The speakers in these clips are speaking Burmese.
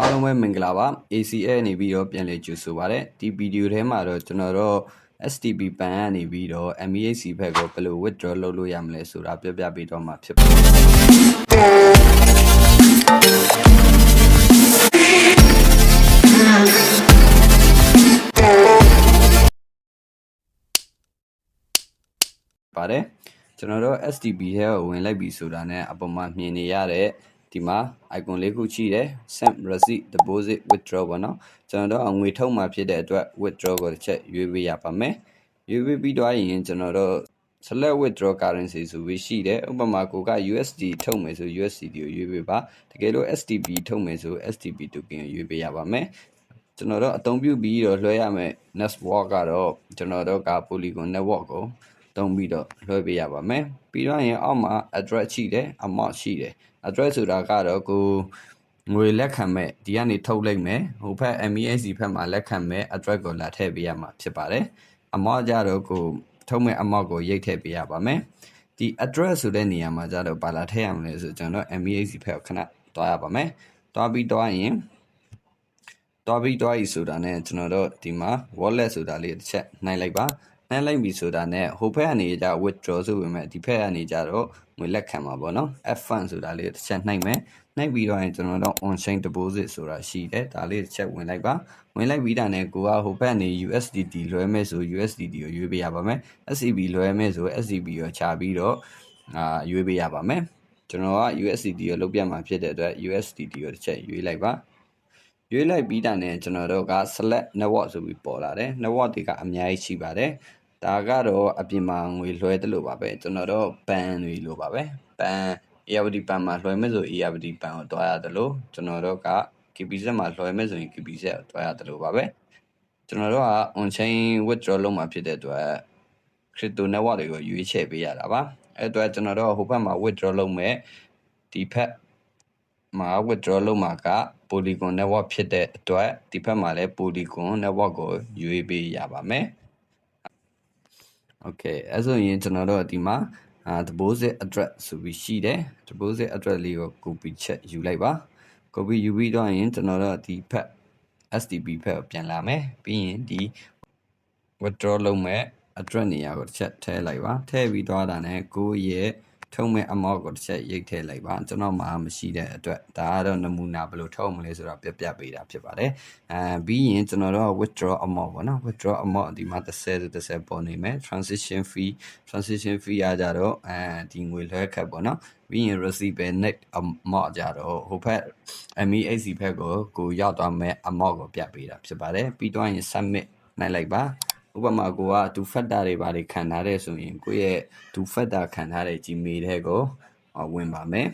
အားလုံးပဲမင်္ဂလာပါ ACA နေပြီးတော့ပြန်လည်ကြိုဆိုပါရစေဒီဗီဒီယိုထဲမှာတော့ကျွန်တော်တို့ STB ပန်ကနေပြီးတော့ MEAC ဘက်ကိုဘယ်လို withdraw လုပ်လို့ရမလဲဆိုတာပြောပြပေးတော့မှာဖြစ်ပါတယ်ပါတယ်ကျွန်တော်တို့ STB ထဲကိုဝင်လိုက်ပြီဆိုတာနဲ့အပေါ်မှာမြင်နေရတဲ့ ဒီမှာ icon လေးခုရှိတယ် send receipt deposit withdraw ပေါ့နော်ကျွန်တော်တို့အငွေထုတ်မှာဖြစ်တဲ့အတွက် withdraw ကိုတစ်ချက်ရွေးပေးရပါမယ်ရွေးပေးပြီးတော့ရင်ကျွန်တော်တို့ select withdraw currency ဆိုပြီးရှိတယ်ဥပမာကိုက USD ထုတ်မယ်ဆို USD ကိုရွေးပေးပါတကယ်လို့ STB ထုတ်မယ်ဆို STB token ကိုရွေးပေးရပါမယ်ကျွန်တော်တို့အသုံးပြုပြီးတော့လွှဲရမယ် network ကတော့ကျွန်တော်တို့က Polygon network ကို တုံးပြီးတော့လွှဲပေးရပါမယ်ပြီးတော့ရင်အောက်မှာ address ရှိတယ် amount ရှိတယ် address ဆိုတာကတော့ကိုငွေလက်ခံမဲ့ဒီကနေထုတ်လိုက်မယ်ဟိုဘက် MESC ဘက်မှာလက်ခံမဲ့ address ကိုလာထည့်ပေးရမှာဖြစ်ပါတယ် amount ကြတော့ကိုထုတ်မဲ့ amount ကိုရိတ်ထည့်ပေးရပါမယ်ဒီ address ဆိုတဲ့နေရာမှာကြတော့ဘာလာထည့်ရမလဲဆိုကျွန်တော် MESC ဘက်ကိုခဏတွားရပါမယ်တွားပြီးတွားရင်တွားပြီးတွားရီဆိုတာနဲ့ကျွန်တော်တို့ဒီမှာ wallet ဆိုတာလေးတစ်ချက်နှိုင်းလိုက်ပါ နှိုင်းလိုက်ပြီဆိုတာနဲ့ဟိုဘက်ကနေကြ withdraw ဆိုပေမဲ့ဒီဘက်ကနေကြတော့ငွေလက်ခံမှာပေါ့နော် F fund ဆိုတာလေးတစ်ချက်နှိုက်မယ်နှိုက်ပြီးတော့ရင်ကျွန်တော်တို့ on chain deposit ဆိုတာရှိတယ်ဒါလေးတစ်ချက်ဝင်လိုက်ပါဝင်လိုက်ပြီးတာနဲ့ကိုကဟိုဘက်နေ USDT လွှဲမဲ့ဆို USDT ကိုရွေးပေးရပါမယ် SCB လွှဲမဲ့ဆို SCB ကိုချပြီးတော့အာရွေးပေးရပါမယ်ကျွန်တော်က USDT ကိုလုတ်ပြမှာဖြစ်တဲ့အတွက် USDT ကိုတစ်ချက်ရွေးလိုက်ပါ ရွေးလိုက်ပြီးတာနဲ့ကျွန်တော်တို့က select network ဆိုပြီးပေါ်လာတယ် network တွေကအများကြီးရှိပါတယ်ဒါကတော့အပြင်မှာငွေလွှဲတယ်လို့ပါပဲကျွန်တော်တို့ဘန်တွေလို့ပါပဲဘန် ARD ဘန်မှာလွှဲမဲ့ဆို ARD ဘန်ကိုတွားရတယ်လို့ကျွန်တော်တို့က KPZ မှာလွှဲမဲ့ဆိုရင် KPZ ကိုတွားရတယ်လို့ပါပဲကျွန်တော်တို့က on chain withdraw လုပ်မှာဖြစ်တဲ့အတွက် crypto network တွေကိုရွေးချယ်ပေးရတာပါအဲ့အတွက်ကျွန်တော်တို့ဟိုဘက်မှာ withdraw လုပ်မဲ့ဒီဘက် မှာ withdraw လုပ်မှာက Polygon network ဖြစ်တဲ့အတွက်ဒီဘက်မှာလည်း Polygon network ကိုရွေးပေးရပါမယ် Okay အဲ့ဆိုရင်ကျွန်တော်တို့ဒီမှာအာ deposit address ဆိုပြီးရှိတယ် deposit address လေးကို copy ချက်ယူလိုက်ပါ copy ယူပြီးတော့ရင်ကျွန်တော်တို့ဒီဖက် STP ဖက်ကိုပြန်လာမယ်ပြီးရင်ဒီ withdraw လုပ်မဲ့ address နေရာကိုတစ်ချက်ထည့်လိုက်ပါထည့်ပြီးတော့တာနဲ့ကိုယ့်ရဲ့ ထုံးမဲ့ amount ကိုတစ်ချက်ရိတ်ထည့်လိုက်ပါကျွန်တော်မှမရှိတဲ့အတွက်ဒါကတော့နမူနာဘယ်လိုထုံးမလဲဆိုတာပြပြပေးတာဖြစ်ပါတယ်အဲပြီးရင်ကျွန်တော်တို့ withdraw amount ပေါ့နော် withdraw amount ဒီမှာ30 30ပေါ်နေမယ် transition fee transition fee အားကြတော့အဲဒီငွေလွှဲခတ်ပေါ့နော်ပြီးရင် receive net amount ကြတော့ဟိုဘက် MEAC ဘက်ကိုကိုရောက်သွားမဲ့ amount ကိုပြပေးတာဖြစ်ပါတယ်ပြီးတော့ရင် submit နိုင်လိုက်ပါ ဥပမာကိုကဒူဖက်တာတွေဘာတွေခံထားတဲ့ဆိုရင်ကိုယ့်ရဲ့ဒူဖက်တာခံထားတဲ့ Gmail ထဲကိုဝင်ပါမယ်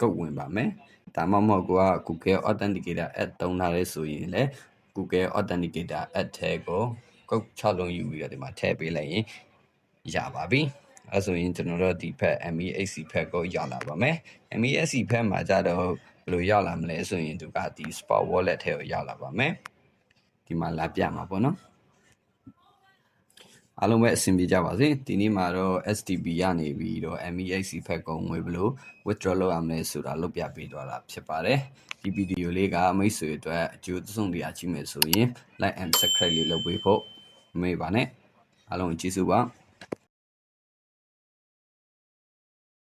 ကုတ်ဝင်ပါမယ်ဒါမှမဟုတ်ကိုက Google Authenticator app တုံးထားလဲဆိုရင်လည်း Google Authenticator app ထဲကိုကုတ်6လုံးယူပြီးတော့ဒီမှာထည့်ပေးလိုက်ရင်ရပါပြီအဲဆိုရင်ကျွန်တော်တို့ဒီဖက် MEAC ဖက်ကိုရောက်လာပါမယ် MEAC ဖက်မှာကြတော့ဘယ်လိုရောက်လာမလဲဆိုရင်သူကဒီ Spot Wallet ထဲကိုရောက်လာပါမယ်ဒီမှာလာပြမှာပေါ့နော် အားလုံးပဲအဆင်ပြေကြပါစေဒီနေ့မှာတော့ STB ရနေပြီးတော့ MEXC ဖက်ကုံငွေဘလို့ withdraw လုပ်ရမလဲဆိုတာလုပ်ပြပေးသွားတာဖြစ်ပါတယ်ဒီဗီဒီယိုလေးကမိတ်ဆွေအတွက်အကျိုးသုံးတရားကြည့်မယ်ဆိုရင် like and subscribe လေးလုပ်ပေးဖို့မမေ့ပါနဲ့အားလုံးကျေးဇူးပါ